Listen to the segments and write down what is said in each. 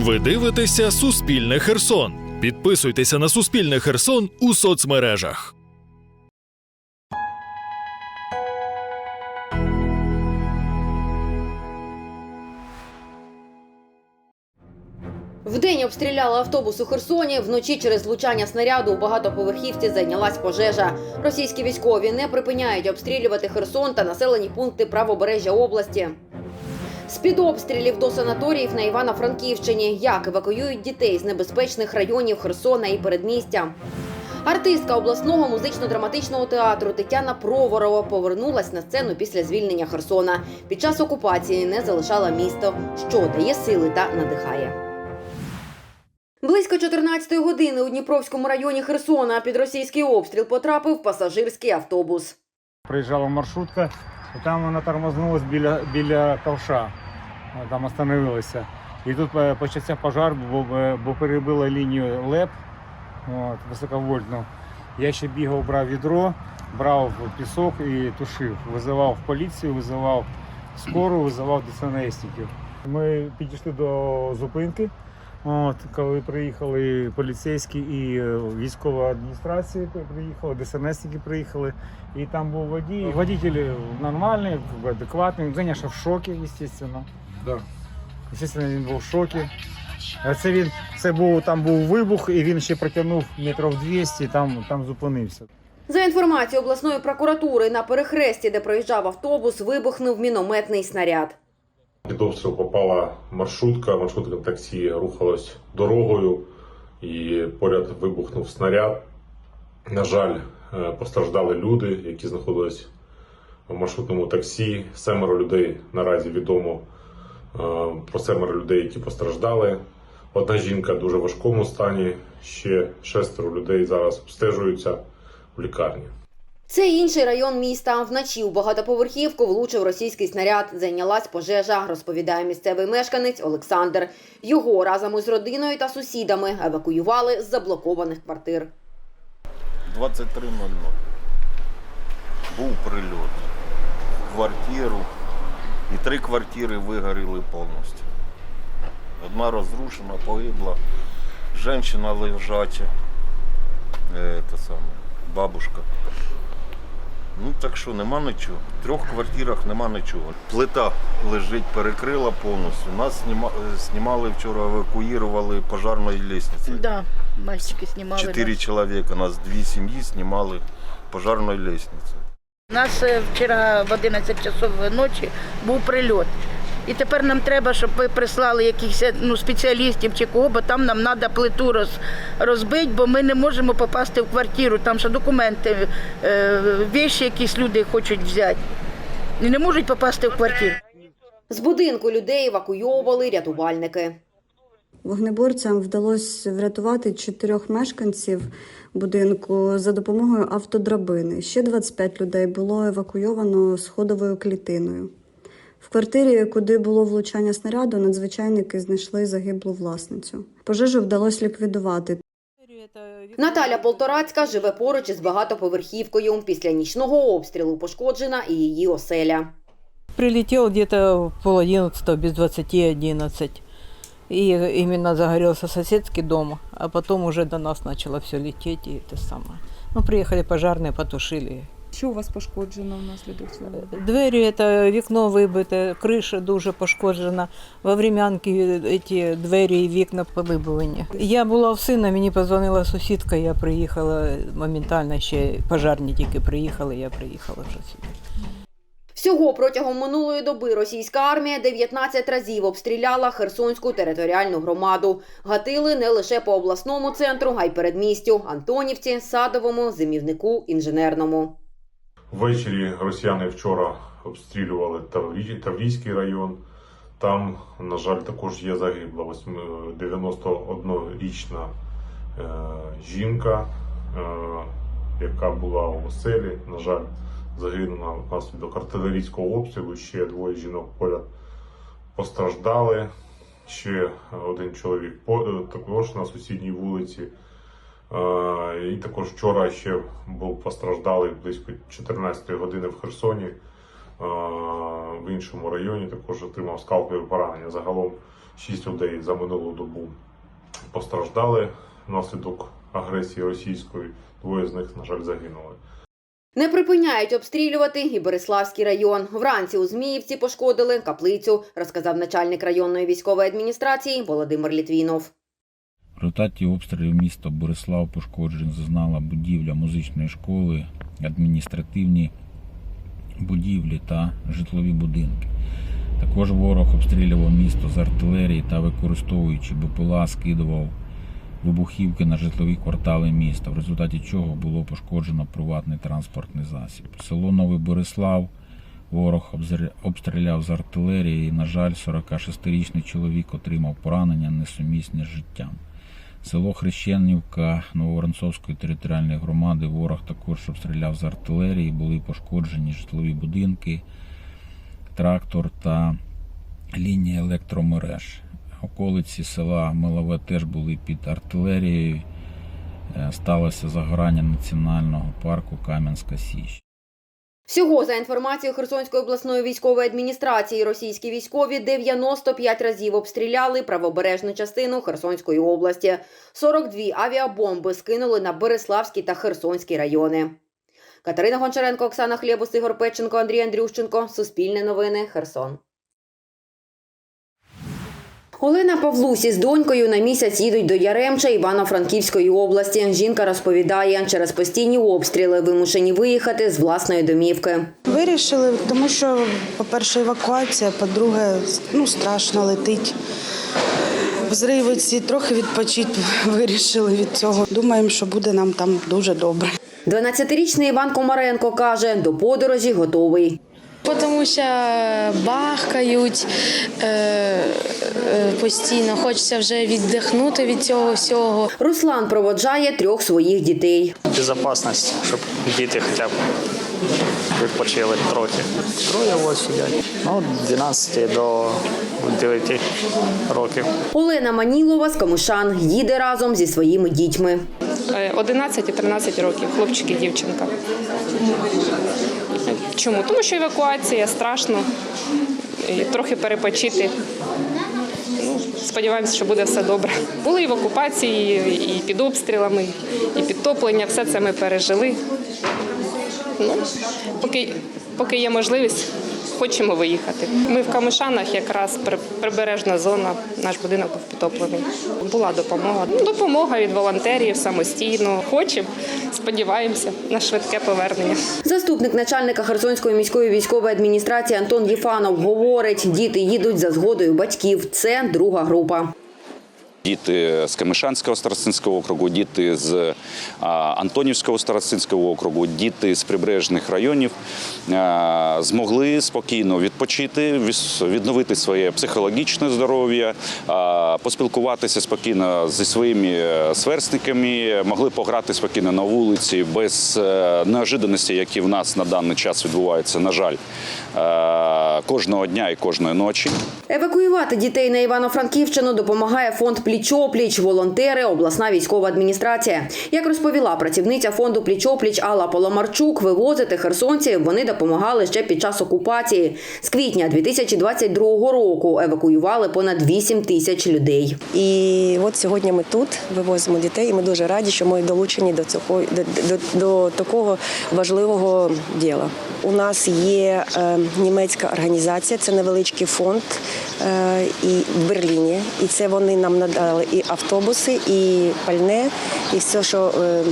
Ви дивитеся Суспільне Херсон. Підписуйтеся на Суспільне Херсон у соцмережах. Вдень обстріляли автобус у Херсоні. Вночі через влучання снаряду у багатоповерхівці зайнялась пожежа. Російські військові не припиняють обстрілювати Херсон та населені пункти правобережжя області. З-під обстрілів до санаторіїв на Івано-Франківщині. Як евакуюють дітей з небезпечних районів Херсона і передмістя. Артистка обласного музично-драматичного театру Тетяна Проворова повернулась на сцену після звільнення Херсона. Під час окупації не залишала місто, що дає сили та надихає. Близько 14 години у Дніпровському районі Херсона під російський обстріл потрапив пасажирський автобус. Приїжджала маршрутка, і там вона тормознулась біля, біля ковша. Там остановилася. І тут е, почався пожар, бо, бо перебила лінію ЛЕП от, високовольтну. Я ще бігав, брав відро, брав пісок і тушив. Визивав поліцію, визивав скору, визивав ДСНСників. Ми підійшли до зупинки. От, коли приїхали поліцейські і е, військова адміністрація приїхала, ДСНСники приїхали, і там був водій. Водитель нормальний, адекватний, він, звісно, в шокі, звісно. Да. Звісно, він був в шокі. Це він це був там був вибух, і він ще протягнув метрів 200, там, там зупинився. За інформацією обласної прокуратури, на перехресті, де проїжджав автобус, вибухнув мінометний снаряд. Під обстріл попала маршрутка, маршрутка таксі рухалась дорогою і поряд вибухнув снаряд. На жаль, е, постраждали люди, які знаходились в маршрутному таксі. Семеро людей наразі відомо е, про семеро людей, які постраждали. Одна жінка в дуже важкому стані, ще шестеро людей зараз обстежуються в лікарні. Це інший район міста. Вночі у багатоповерхівку влучив російський снаряд. Зайнялась пожежа, розповідає місцевий мешканець Олександр. Його разом із родиною та сусідами евакуювали з заблокованих квартир. 23.00. Був прильот. Квартиру. І три квартири вигоріли повністю. Одна розрушена, погибла. Женщина лежача. Е, те саме, бабушка. Ну так що, нема нічого. В трьох квартирах нема нічого. Плита лежить, перекрила повністю. Нас е, знімали вчора, евакуювали пожарної лісниці. Да, мальчики знімали. Чотири нас. человека, нас дві сім'ї знімали пожарної лісниці. У нас е, вчора в 11 часов ночі був прильот. І тепер нам треба, щоб ви прислали якихось ну, спеціалістів чи кого, бо там нам треба плиту роз, розбити, бо ми не можемо попасти в квартиру. Там ще документи, е, віші якісь люди хочуть взяти. І не можуть попасти в квартиру. З будинку людей евакуйовували рятувальники. Вогнеборцям вдалося врятувати чотирьох мешканців будинку за допомогою автодрабини. Ще 25 людей було евакуйовано сходовою клітиною. В квартирі, куди було влучання снаряду, надзвичайники знайшли загиблу власницю. Пожежу вдалося ліквідувати. Наталя Полторацька живе поруч із багатоповерхівкою. Після нічного обстрілу пошкоджена і її оселя. Прилетел где-то в пол одиннадцатого, без двадцати одиннадцать. И именно загорелся соседский дом, а потом уже до нас начало все лететь и это самое. Ну, приехали пожарные, потушили. Що у вас пошкоджено внаслідок цього? Двері, это вікно вибите, криша дуже пошкоджена. Во времянки эти двері і вікна повибивані. Я була в сина, мені позвонила сусідка, я приїхала моментально, ще пожарні тільки приїхали, я приїхала вже сюди. Всього протягом минулої доби російська армія 19 разів обстріляла Херсонську територіальну громаду. Гатили не лише по обласному центру, а й передмістю Антонівці, Садовому, Зимівнику, Інженерному. Ввечері росіяни вчора обстрілювали Таврі- Таврійський район. Там, на жаль, також є загибла 91-річна е, жінка, е, яка була у оселі. На жаль, загинула внаслідок артилерійського обстрілу. Ще двоє жінок поряд постраждали. Ще один чоловік е, також на сусідній вулиці. Е, І також вчора ще був постраждалий близько 14 години в Херсоні. в іншому районі також отримав скалкові поранення. Загалом 6 людей за минулу добу постраждали внаслідок агресії російської. Двоє з них, на жаль, загинули. Не припиняють обстрілювати і Береславський район. Вранці у Зміївці пошкодили каплицю, розказав начальник районної військової адміністрації Володимир Літвінов. В результаті обстрілів міста Борислав пошкоджень зазнала будівля музичної школи, адміністративні будівлі та житлові будинки. Також ворог обстрілював місто з артилерії та використовуючи БПЛА, скидував вибухівки на житлові квартали міста, в результаті чого було пошкоджено приватний транспортний засіб. Село Новий Борислав ворог обстріляв з артилерії. І, на жаль, 46-річний чоловік отримав поранення несумісні з життям. Село Хрещенівка Нововоронцовської територіальної громади ворог також обстріляв з артилерії, були пошкоджені житлові будинки, трактор та лінії електромереж. Околиці села Милове теж були під артилерією. Е, Сталося загорання національного парку Кам'янська Січ. Всього за інформацією Херсонської обласної військової адміністрації, російські військові 95 разів обстріляли правобережну частину Херсонської області. 42 авіабомби скинули на Береславський та Херсонський райони. Катерина Гончаренко, Оксана Хлєбус, Ігор Печенко, Андрій Андрющенко. Суспільне новини. Херсон. Олена Павлусі з донькою на місяць їдуть до Яремча Івано-Франківської області. Жінка розповідає, через постійні обстріли вимушені виїхати з власної домівки. Вирішили, тому що, по-перше, евакуація, по-друге, ну, страшно летить. Взриви ці трохи відпочити вирішили від цього. Думаємо, що буде нам там дуже добре. 12-річний Іван Комаренко каже, до подорожі готовий. Тому що бахкають е, е, постійно, хочеться вже віддихнути від цього всього. Руслан проводжає трьох своїх дітей. безопасність, щоб діти хоча б відпочили трохи. Троє ось сидять. Ну, 12 до 9 років. Олена Манілова з Камишан їде разом зі своїми дітьми. Е, 11 і 13 років, хлопчик і дівчинка. Чому? Тому що евакуація страшно, і трохи перепочити. Ну, сподіваємося, що буде все добре. Були і в окупації, і під обстрілами, і підтоплення. Все це ми пережили. Ну, поки, поки є можливість, хочемо виїхати. Ми в Камишанах, якраз при- прибережна зона, наш будинок був підтоплений. Була допомога. Допомога від волонтерів самостійно. Хочемо, сподіваємося на швидке повернення. Заступник начальника Херсонської міської військової адміністрації Антон Єфанов говорить, діти їдуть за згодою батьків. Це друга група. Діти з Камишанського старостинського округу, діти з Антонівського старостинського округу, діти з прибережних районів змогли спокійно відпочити, відновити своє психологічне здоров'я, поспілкуватися спокійно зі своїми е, сверстниками, могли пограти спокійно на вулиці без е, неожиданостей, які в нас на даний час відбуваються, на жаль, е, кожного дня і кожної ночі. Евакуювати дітей на Івано-Франківщину допомагає фонд Пліч-опліч, волонтери, обласна військова адміністрація. Як розповіла працівниця фонду Пліч-опліч Алла Поломарчук, вивозити херсонців вони допомагали ще під час окупації. З квітня 2022 року евакуювали понад 8 тисяч людей. І от сьогодні ми тут вивозимо дітей, і ми дуже раді, що ми долучені до цього до, до, до такого важливого діла. У нас є е, німецька організація, це невеличкий фонд е, і в Берліні. І це вони нам надали і автобуси, і пальне, і все, що е,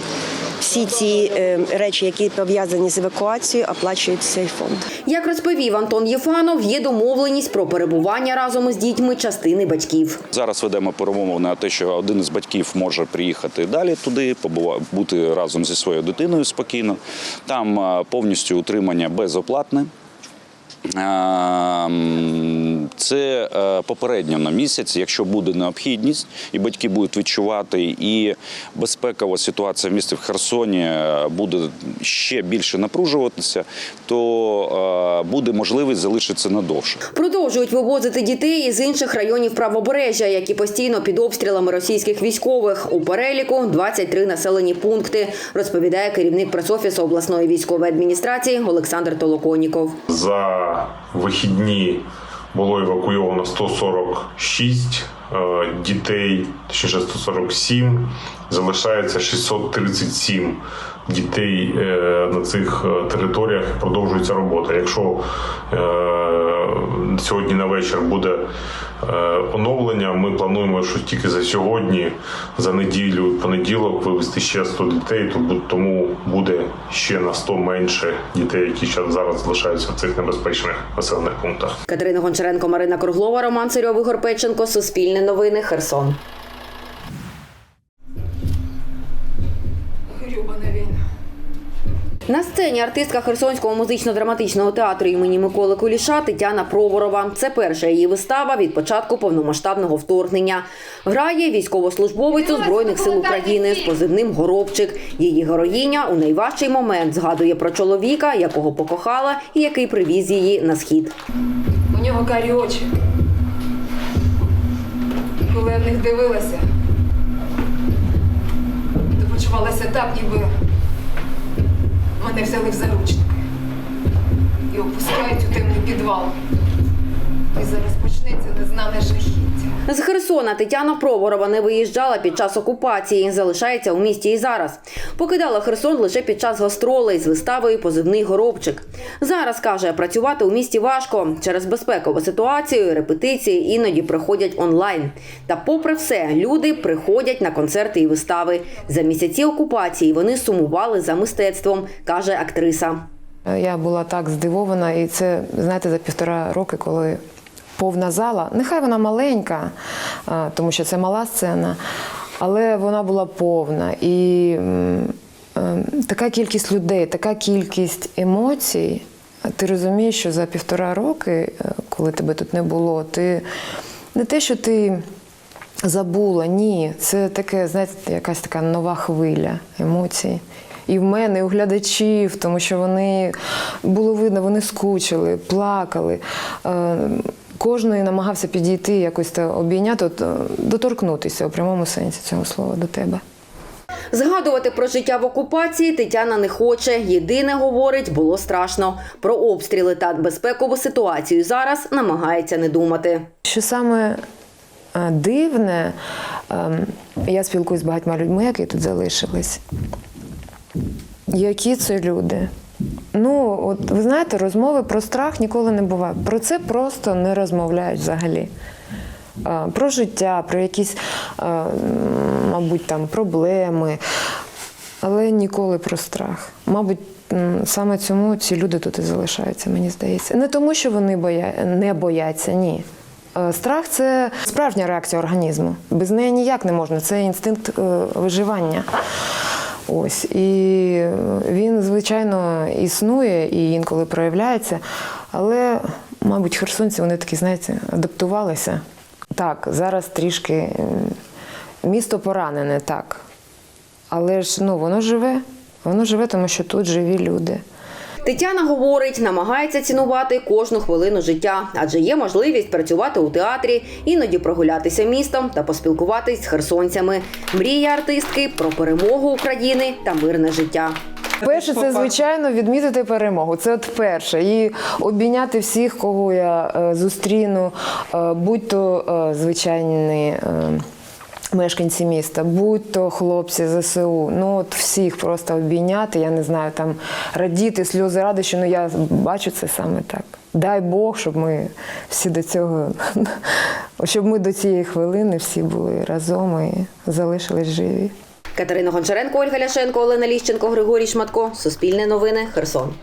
всі ці е, речі, які пов'язані з евакуацією, оплачують цей фонд. Як розповів Антон Єфанов, є домовленість про перебування разом із дітьми частини батьків. Зараз ведемо перемовини на те, що один із батьків може приїхати далі туди, побува- бути разом зі своєю дитиною спокійно. Там повністю утримання безоплатне. Ем, Це е, попередньо на місяць, якщо буде необхідність, і батьки будуть відчувати, і безпекова ситуація в місті в Херсоні е, буде ще більше напружуватися, то е, буде можливість залишитися надовше. Продовжують вивозити дітей із інших районів правобережжя, які постійно під обстрілами російських військових. У переліку 23 населені пункти, розповідає керівник пресофісу обласної військової адміністрації Олександр Толоконіков. За вихідні було евакуйовано 146 е, дітей, точніше 147, залишається 637 дітей е, на цих е, територіях. Продовжується робота. Якщо е, сьогодні на вечір буде оновлення, ми плануємо, що тільки за сьогодні, за неділю, понеділок вивезти ще 100 дітей, тому- буде ще на 100 менше дітей, які зараз залишаються в цих небезпечних населених пунктах. Катерина Гончаренко, Марина Круглова, Роман Царьов, Ігор Печенко. Суспільне новини. Херсон. На сцені артистка Херсонського музично-драматичного театру імені Миколи Куліша Тетяна Проворова. Це перша її вистава від початку повномасштабного вторгнення. Грає військовослужбовицю Збройних сил України з позивним Горобчик. Її героїня у найважчий момент згадує про чоловіка, якого покохала і який привіз її на схід. У нього карі очі. Коли я в них дивилася, то почувалася так, ніби мене взяли в заручники і опускають у темний підвал. І зараз почнеться незнане жахіття. З Херсона Тетяна Проворова не виїжджала під час окупації, залишається у місті і зараз. Покидала Херсон лише під час гастролей з виставою Позивний горобчик. Зараз каже, працювати у місті важко через безпекову ситуацію. Репетиції іноді приходять онлайн. Та, попри все, люди приходять на концерти і вистави. За місяці окупації вони сумували за мистецтвом, каже актриса. Я була так здивована, і це, знаєте, за півтора роки, коли повна зала, нехай вона маленька, тому що це мала сцена, але вона була повна. І ем, така кількість людей, така кількість емоцій. Ти розумієш, що за півтора роки, е, коли тебе тут не було, ти не те, що ти забула, ні, це таке, знаєте, якась така нова хвиля емоцій. І в мене, і у глядачів, тому що вони було видно, вони скучили, плакали. Кожний намагався підійти, якось та обійняти, от, е, доторкнутися у прямому сенсі цього слова до тебе. Згадувати про життя в окупації Тетяна не хоче. Єдине говорить, було страшно. Про обстріли та безпекову ситуацію зараз намагається не думати. Що саме е, дивне, ем, я спілкуюся з багатьма людьми, які тут залишились. Які це люди? Ну, от ви знаєте, розмови про страх ніколи не буває. Про це просто не розмовляють взагалі. Про життя, про якісь, мабуть, там проблеми, але ніколи про страх. Мабуть, саме цьому ці люди тут і залишаються, мені здається. Не тому, що вони боя... не бояться, ні. Страх це справжня реакція організму. Без неї ніяк не можна. Це інстинкт е, виживання. Ось і він, звичайно, існує і інколи проявляється, але, мабуть, херсонці вони такі, знаєте, адаптувалися. Так, зараз трішки е, місто поранене, так. Але ж ну, воно живе. Воно живе, тому що тут живі люди. Тетяна говорить, намагається цінувати кожну хвилину життя, адже є можливість працювати у театрі, іноді прогулятися містом та поспілкуватись з херсонцями. Мрія артистки про перемогу України та мирне життя. Перше, це звичайно відмітити перемогу. Це от перше. І обійняти всіх, кого я е, зустріну, е, будь то е, звичайні. Мешканці міста, будь то хлопці ЗСУ, ну от всіх просто обійняти, я не знаю, там радіти, сльози радощі, ну я бачу це саме так. Дай Бог, щоб ми всі до цього, щоб ми до цієї хвилини всі були разом і залишились живі. Катерина Гончаренко, Ольга Ляшенко, Олена Ліщенко, Григорій Шматко. Суспільне новини. Херсон.